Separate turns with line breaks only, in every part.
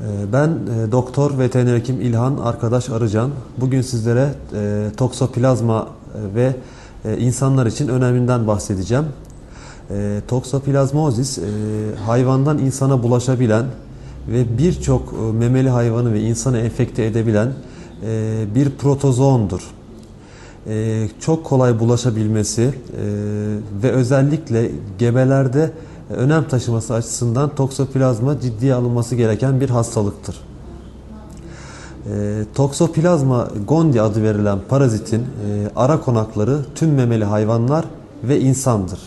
Ee, Ben e, doktor veteriner hekim İlhan Arkadaş Arıcan. Bugün sizlere e, toksoplazma e, ve insanlar için öneminden bahsedeceğim. Toksoplazmozis hayvandan insana bulaşabilen ve birçok memeli hayvanı ve insanı enfekte edebilen bir protozoondur. Çok kolay bulaşabilmesi ve özellikle gebelerde önem taşıması açısından toksoplazma ciddiye alınması gereken bir hastalıktır. E, toksoplazma gondii adı verilen parazitin e, ara konakları tüm memeli hayvanlar ve insandır.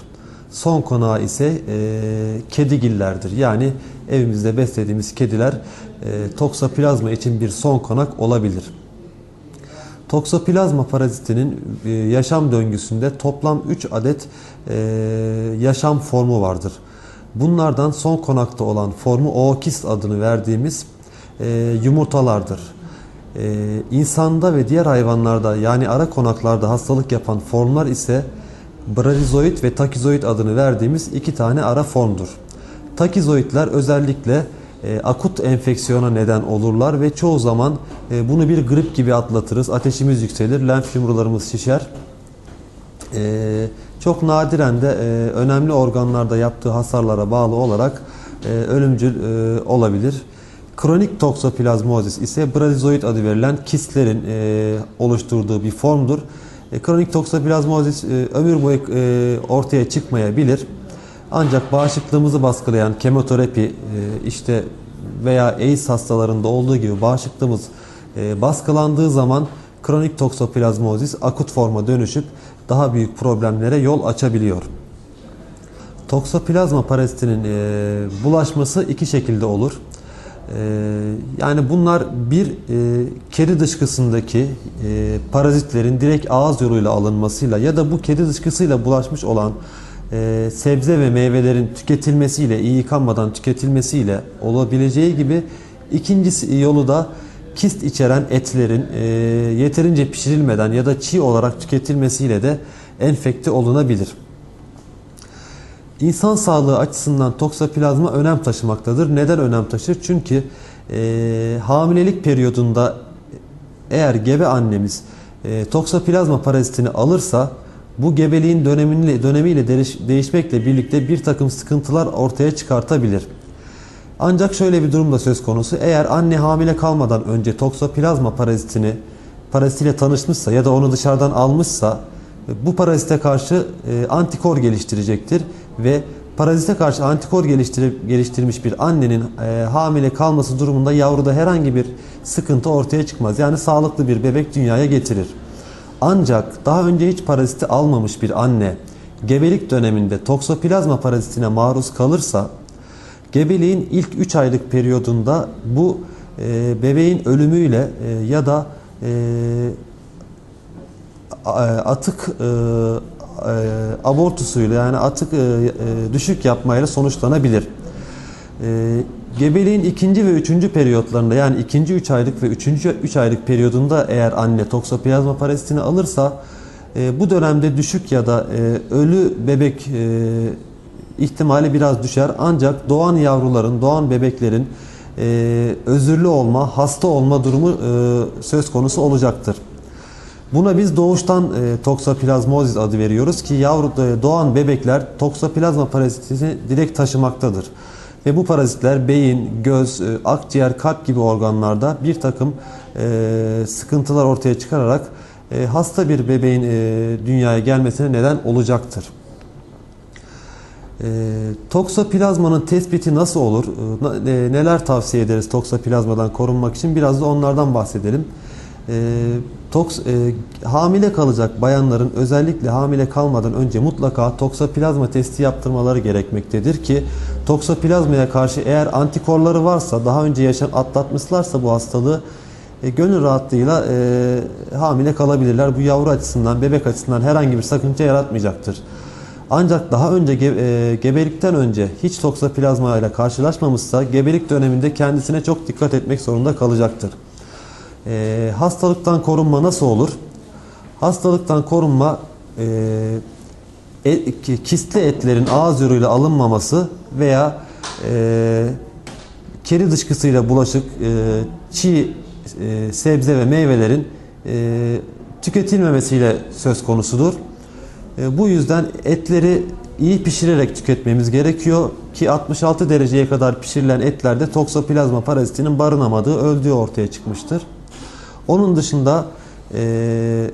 Son konağı ise e, kedigillerdir. Yani evimizde beslediğimiz kediler e, toksoplazma için bir son konak olabilir. Toksoplazma parazitinin e, yaşam döngüsünde toplam 3 adet e, yaşam formu vardır. Bunlardan son konakta olan formu ookist adını verdiğimiz e, yumurtalardır. E, insanda ve diğer hayvanlarda yani ara konaklarda hastalık yapan formlar ise bradizoid ve takizoid adını verdiğimiz iki tane ara formdur. Takizoidler özellikle e, akut enfeksiyona neden olurlar ve çoğu zaman e, bunu bir grip gibi atlatırız. Ateşimiz yükselir, lenf yumrularımız şişer. E, çok nadiren de e, önemli organlarda yaptığı hasarlara bağlı olarak e, ölümcül e, olabilir. Kronik toksoplazmozis ise bradizoid adı verilen kistlerin e, oluşturduğu bir formdur. E, kronik toksoplazmozis e, ömür boyu e, ortaya çıkmayabilir. Ancak bağışıklığımızı baskılayan kemoterapi e, işte veya AIDS hastalarında olduğu gibi bağışıklığımız e, baskılandığı zaman kronik toksoplazmozis akut forma dönüşüp daha büyük problemlere yol açabiliyor. Toksoplazma parazitinin e, bulaşması iki şekilde olur. E, yani bunlar bir e, kedi dışkısındaki e, parazitlerin direkt ağız yoluyla alınmasıyla ya da bu kedi dışkısıyla bulaşmış olan e, sebze ve meyvelerin tüketilmesiyle, iyi yıkanmadan tüketilmesiyle olabileceği gibi ikincisi yolu da kist içeren etlerin e, yeterince pişirilmeden ya da çiğ olarak tüketilmesiyle de enfekte olunabilir. İnsan sağlığı açısından toksoplazma önem taşımaktadır. Neden önem taşır? Çünkü e, hamilelik periyodunda eğer gebe annemiz e, toksoplazma parazitini alırsa bu gebeliğin dönemiyle, dönemiyle değişmekle birlikte bir takım sıkıntılar ortaya çıkartabilir. Ancak şöyle bir durum da söz konusu. Eğer anne hamile kalmadan önce toksoplazma parazitini parazitiyle tanışmışsa ya da onu dışarıdan almışsa bu parazite karşı e, antikor geliştirecektir ve parazite karşı antikor geliştirip geliştirmiş bir annenin e, hamile kalması durumunda yavruda herhangi bir sıkıntı ortaya çıkmaz. Yani sağlıklı bir bebek dünyaya getirir. Ancak daha önce hiç paraziti almamış bir anne gebelik döneminde toksoplazma parazitine maruz kalırsa gebeliğin ilk 3 aylık periyodunda bu e, bebeğin ölümüyle e, ya da e, atık e, e, abortusuyla yani atık e, e, düşük yapmayla sonuçlanabilir. E, gebeliğin ikinci ve üçüncü periyotlarında yani ikinci üç aylık ve üçüncü üç aylık periyodunda eğer anne toksoplazma parazitini alırsa e, bu dönemde düşük ya da e, ölü bebek e, ihtimali biraz düşer. Ancak doğan yavruların, doğan bebeklerin e, özürlü olma, hasta olma durumu e, söz konusu olacaktır. Buna biz doğuştan e, toksoplazmozis adı veriyoruz ki yavru e, doğan bebekler toksoplazma parazitini direkt taşımaktadır. Ve bu parazitler beyin, göz, e, akciğer, kalp gibi organlarda bir takım e, sıkıntılar ortaya çıkararak e, hasta bir bebeğin e, dünyaya gelmesine neden olacaktır. E, toksoplazmanın tespiti nasıl olur? E, neler tavsiye ederiz toksoplazmadan korunmak için? Biraz da onlardan bahsedelim. E, toks, e, hamile kalacak bayanların özellikle hamile kalmadan önce mutlaka toksoplazma testi yaptırmaları gerekmektedir ki toksoplazmaya karşı eğer antikorları varsa daha önce yaşam atlatmışlarsa bu hastalığı e, gönül rahatlığıyla e, hamile kalabilirler. Bu yavru açısından, bebek açısından herhangi bir sakınca yaratmayacaktır. Ancak daha önce ge, e, gebelikten önce hiç toksoplazma ile karşılaşmamışsa gebelik döneminde kendisine çok dikkat etmek zorunda kalacaktır. E, hastalıktan korunma nasıl olur? Hastalıktan korunma e, e, kistli etlerin ağız yoluyla alınmaması veya e, keri dışkısıyla bulaşık e, çiğ e, sebze ve meyvelerin e, tüketilmemesiyle söz konusudur. E, bu yüzden etleri iyi pişirerek tüketmemiz gerekiyor ki 66 dereceye kadar pişirilen etlerde toksoplazma parazitinin barınamadığı öldüğü ortaya çıkmıştır. Onun dışında e,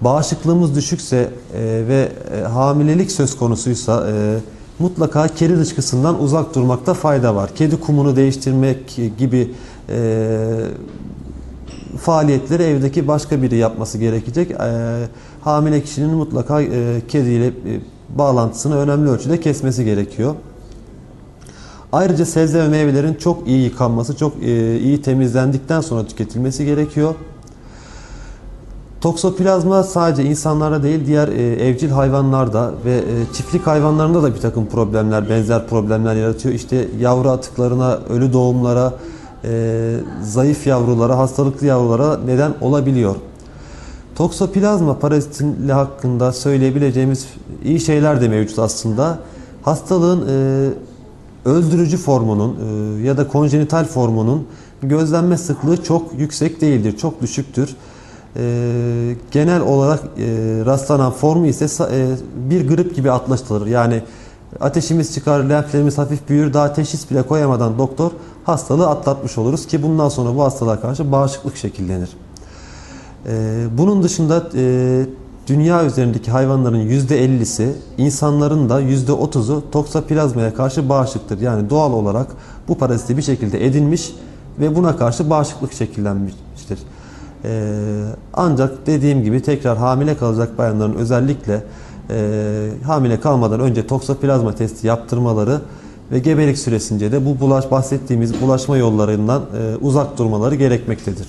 bağışıklığımız düşükse e, ve e, hamilelik söz konusuysa e, mutlaka kedi dışkısından uzak durmakta fayda var. Kedi kumunu değiştirmek gibi e, faaliyetleri evdeki başka biri yapması gerekecek. E, hamile kişinin mutlaka e, kediyle e, bağlantısını önemli ölçüde kesmesi gerekiyor. Ayrıca sebze ve meyvelerin çok iyi yıkanması, çok e, iyi temizlendikten sonra tüketilmesi gerekiyor. Toksoplazma sadece insanlarda değil diğer e, evcil hayvanlarda ve e, çiftlik hayvanlarında da bir takım problemler, benzer problemler yaratıyor. İşte yavru atıklarına, ölü doğumlara, e, zayıf yavrulara, hastalıklı yavrulara neden olabiliyor. Toksoplazma parazitli hakkında söyleyebileceğimiz iyi şeyler de mevcut aslında. Hastalığın e, öldürücü formunun e, ya da konjenital formunun gözlenme sıklığı çok yüksek değildir, çok düşüktür. E, genel olarak e, rastlanan formu ise e, bir grip gibi atlatılır. Yani ateşimiz çıkar, lenflerimiz hafif büyür, daha teşhis bile koyamadan doktor hastalığı atlatmış oluruz ki bundan sonra bu hastalığa karşı bağışıklık şekillenir. E, bunun dışında e, dünya üzerindeki hayvanların %50'si, insanların da %30'u toksoplazmaya karşı bağışıktır. Yani doğal olarak bu paraziti bir şekilde edinmiş ve buna karşı bağışıklık şekillenmiştir. Ee, ancak dediğim gibi tekrar hamile kalacak bayanların özellikle e, hamile kalmadan önce toksoplazma testi yaptırmaları ve gebelik süresince de bu bulaş bahsettiğimiz bulaşma yollarından e, uzak durmaları gerekmektedir.